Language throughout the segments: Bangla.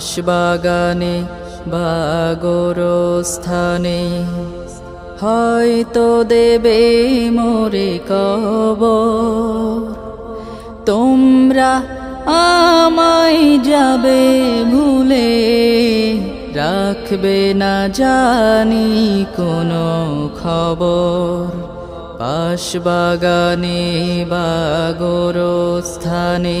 বাঁশবাগানে বাগর স্থানে হয়তো দেবে মোরে কব তোমরা আমায় যাবে ভুলে, রাখবে না জানি কোনো খবর। বাঁশবাগানে বাগর স্থানে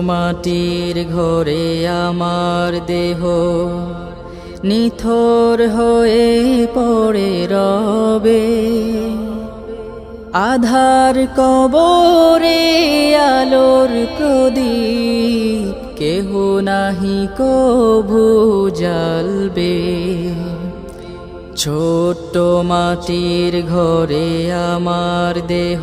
মাটির ঘরে আমার দেহ নিথর হয়ে পড়ে রবে। আধার কবরে আলোর প্রদীপ, কেহ নাহি কভু জ্বালবে। ছোট্ট মাটির ঘরে আমার দেহ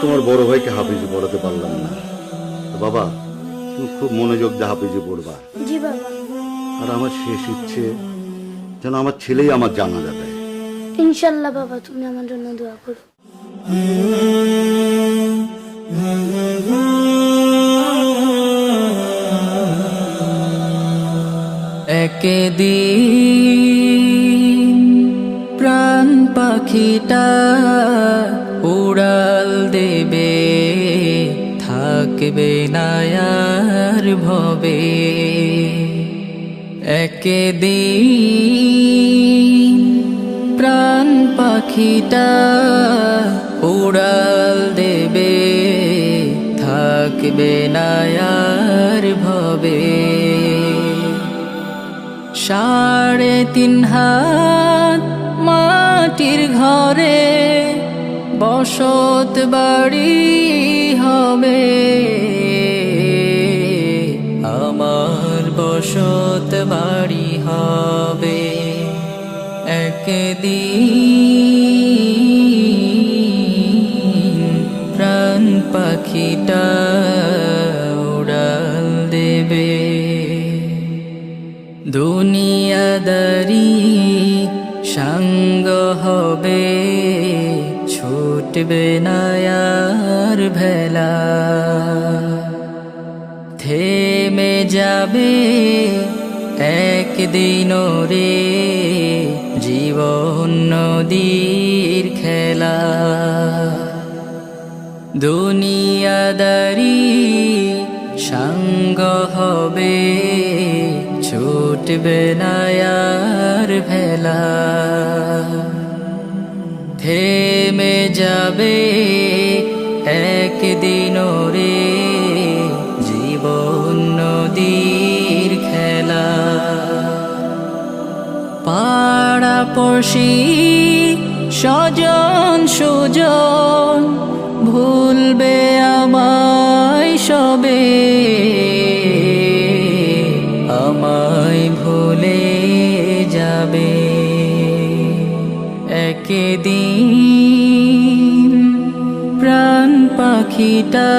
তোমার বড় ভাইকে হাফিজে পড়াতে পারলাম না। বাবা তুমি খুব মনোযোগ দিয়ে হাফিজে পড়বা। আর আমার শেষ ইচ্ছে যেন আমার ছেলেই আমার জানা যাবে ইনশাল্লাহ বাবা তুমি আমার জন্য দোয়া করো। একদিন থাকবে নায়ার ভবে। একদিন প্রাণ পাখিটা উড়াল দেবে, থাকবে নায়ার ভবে। সাড়ে তিন হাত মাটির ঘরে বসত বাড়ি হবে। আমার বসত বাড়ি হবে একদিন। প্রাণ পাখিটা উড়াল দেবে। দুনিয়াদারি সঙ্গ হবে। ছুটবে নায়ার ভেলা। থেমে যাবে একদিন রে জীবন নদীর খেলা। দুনিয়াদারি সঙ্গ হবে, ছুটবে নায়ার ভেলা। থেমে যাবে একদিন রে জীবন নদীর খেলা। পাড়া পড়শি স্বজন সুজন ভুলবে আমায়। পাখিটা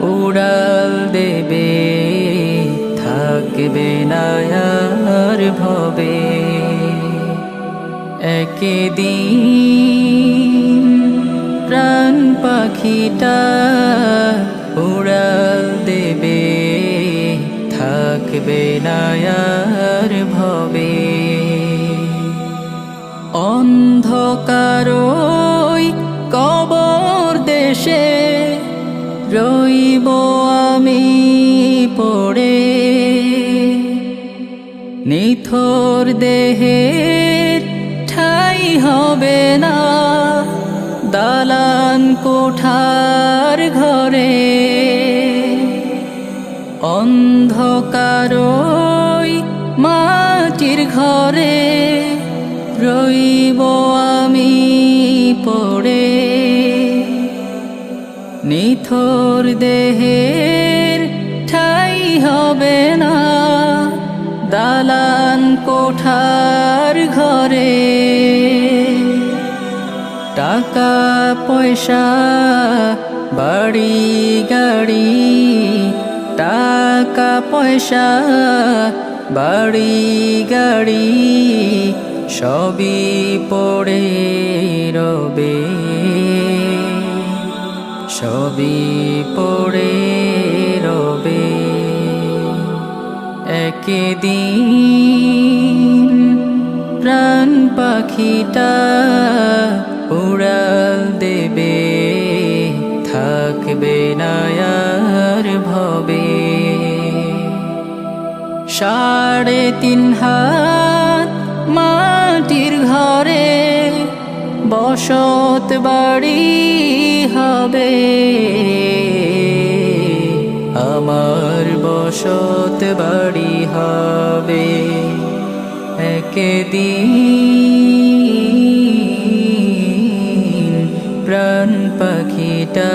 উড়াল দেবে, থাকবে নায়ার ভবে। একদিন প্রাণ পাখিটা উড়াল দেবে, থাকবে নায়ার ভবে। দেশে রইব আমি পড়ে। নিথর দেহের ঠাই হবে না। দালান কোঠার ঘরে। অন্ধকারই মাটির ঘরে রইব নিথর দেহের ঠাই হবে না। দালান কোঠার ঘরে টাকা, পয়সা, বাড়ি, গাড়ি, টাকা, পয়সা, বাড়ি, গাড়ি সবই পড়ে রবে। সবই পড়ে রবে। একদিন প্রাণ পাখিটা উড়াল দেবে থাকবে নায়ার ভবে। সাড়ে তিন হাত বসত বাড়ি হবে। আমার বসত বাড়ি হবে। একদিন প্রাণ পাখিটা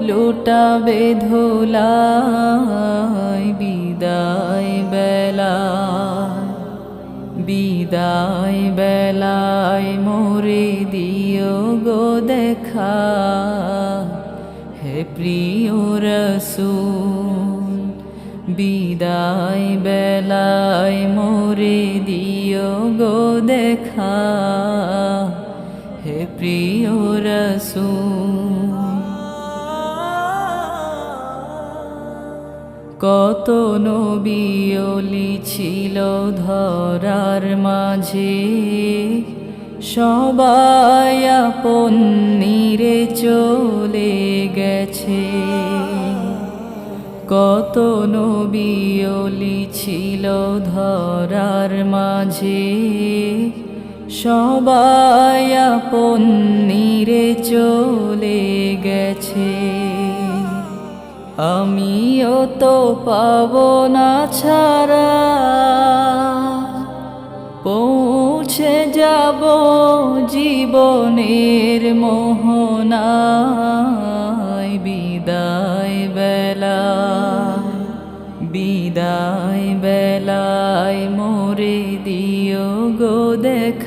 লুটাবে ধুলাই, বিদায় বেলা। বিদায় বেলায় মোরে দিও গো দেখা। হে প্রিয় রসুল, বিদায় বেলায় মোরে দিও গো দেখা। হে প্রিয় রসুল কত নবিয়লি ছিল ধরার মাঝে। সবাই আপন নিরে চলে গেছে। কত নবিয়লি ছিল ধরার মাঝে। সবাই আপন নিরে চলে গেছে। আমিও তো পাব না ছাড়া। পৌঁছে যাব জীবনের মোহনায়। বিদায় বেলা, বিদায় বেলায় মোরে দিও গো দেখা।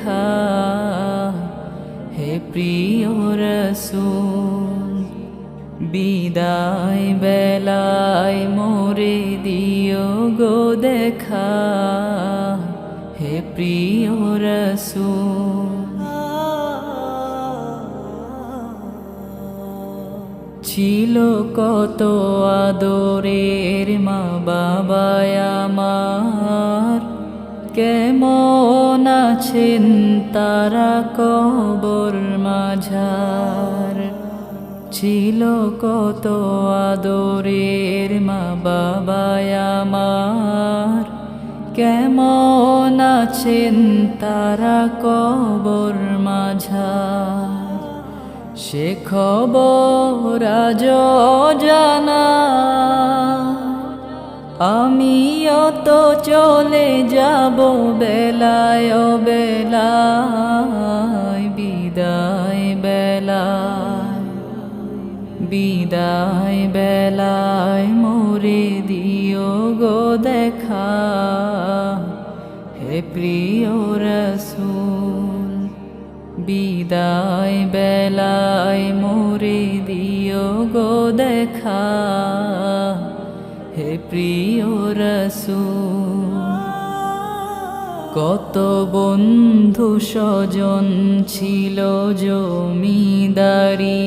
বিদায় বেলায় মোরে দিও গো দেখা। হে প্রিয় রসুল। ছিল কত আদরের মা বাবায় আমার। কেমন আছেন তারা কবর মাঝার? ছিল কত আদরের মা বাবায় আমার। কেমন আছেন তারা কবর মাঝার? সে খবর জানা আমিও তো চলে যাব বেলায় বেলায় বিদায় বেলায় মোরে দিও গো দেখা। হে প্রিয় রসুল, বিদায় বেলায় মোরে দিও গো দেখা। হে প্রিয় রসুল, কত বন্ধু স্বজন ছিল জমিদারি।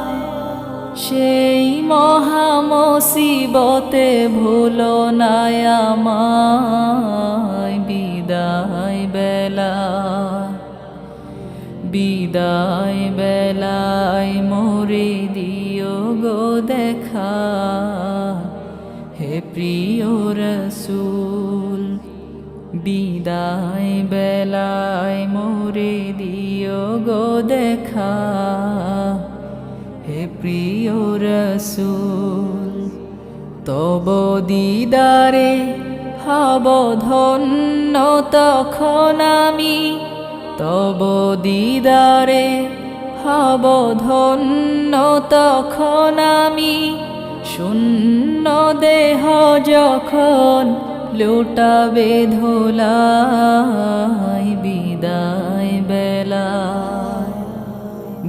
সেই মহামসিবতে ভুলো নাই আমায়। বিদায় বেলা, বিদায় বেলায় মোরে দিও গো দেখা। হে প্রিয় রসুল, বিদায় বেলায় মোরে দিও গো দেখা। হে প্রিয় রসুল, তব দিদারে হব ধন্য তখন আমি। তব দিদারে হব ধন্য তখন আমি। শূন্য দেহ যখন লুটাবে ধোলাই বিদায় বেলায়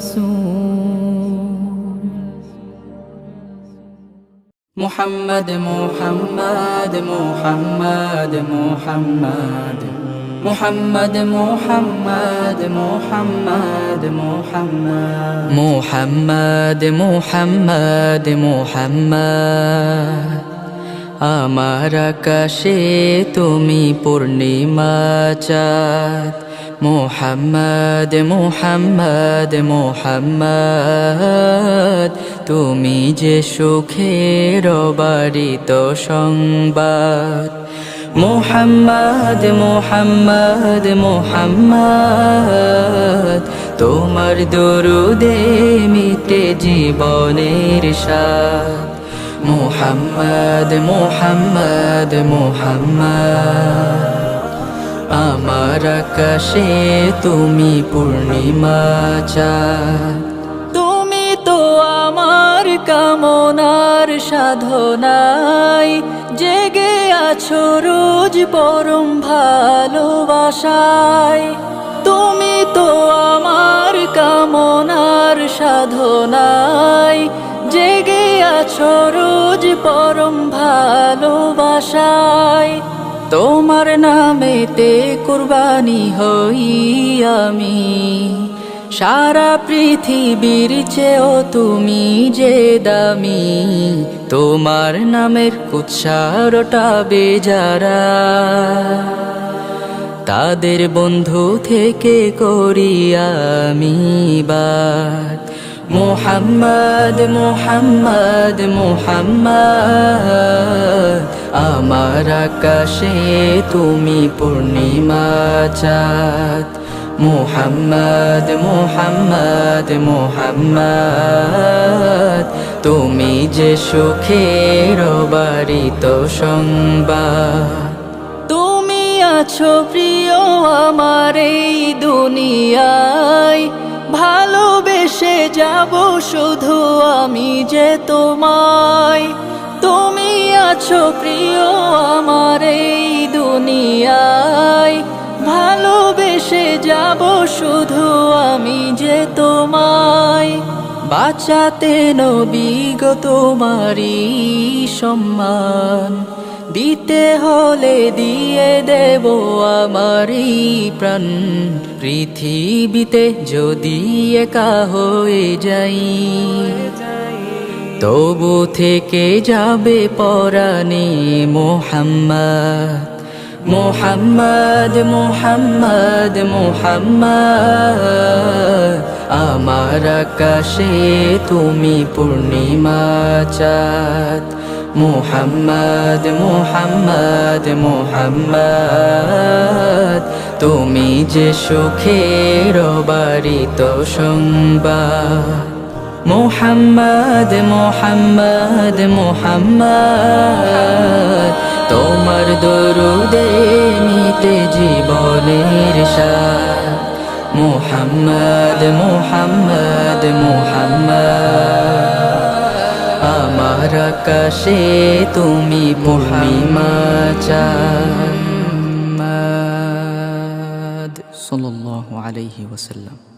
রসুল محمد محمد محمد محمد محمد محمد محمد محمد মোহাম্মদ মোহাম্মদ মোহাম্মদ আমার আকাশে তুমি পূর্ণিমা চাঁদ মোহাম্মদ মোহাম্মদ মোহাম্মদ, তুমি যে সুখের বাড়িত সংবাদ। মোহাম্মদ মোহাম্মদ মোহাম্মদ, তোমার দরুদে মিটে জীবনের সাথ মোহাম্মদ মোহাম্মদ মোহাম্মদ। আমার আকাশে তুমি পূর্ণিমা চাঁদ। তুমি তো আমার কামনার সাধনায় জেগে আছো রোজ পরম ভালোবাসায়। তুমি তো আমার কামনার সাধনায় জেগে আছো রোজ পরম ভালোবাসায়। তোমার নামেতে কুরবানি হই আমি। সারা পৃথিবীর চেয়েও তুমি যে দামি। তোমার নামের কুৎসারটা বেজারা। তাদের বন্ধু থেকে করি আমি বাদ মোহাম্মদ মোহাম্মদ মোহাম্মদ আমার আকাশে তুমি পূর্ণিমা চাঁদ। মোহাম্মদ মোহাম্মদ মোহাম্মদ তুমি যে সুখের বাড়িত সংবাদ। তুমি আছো প্রিয় আমার এই দুনিয়ায় ভালোবেসে যাব শুধু আমি যে তোমায়। তুমি আছো প্রিয় আমার এই দুনিয়ায়। ভালোবেসে যাব শুধু আমি যে তোমায়। বাঁচাতে নবী গো তোমারই সম্মান। দিতে হলে দিয়ে দেব আমারই প্রাণ। পৃথিবীতে যদি একা হয়ে যাই, তবু থেকে যাবে পরাণে মোহাম্মদ মোহাম্মদ মোহাম্মদ মোহাম্মদ। আমার আকাশে তুমি পূর্ণিমা চাঁদ, মোহাম্মদ মোহাম্মদ মোহাম্মদ। তুমি যে সুখের বাড়িত সংবাদ। মোহাম্মদ মোহাম্মদ মোহাম্মদ, তোমার দরুদে মিটে জীবনের মোহাম্মদ মোহাম্মদ মোহাম্মদ, আমার আকাশে তুমি পূর্ণিমা صلى الله عليه وسلم.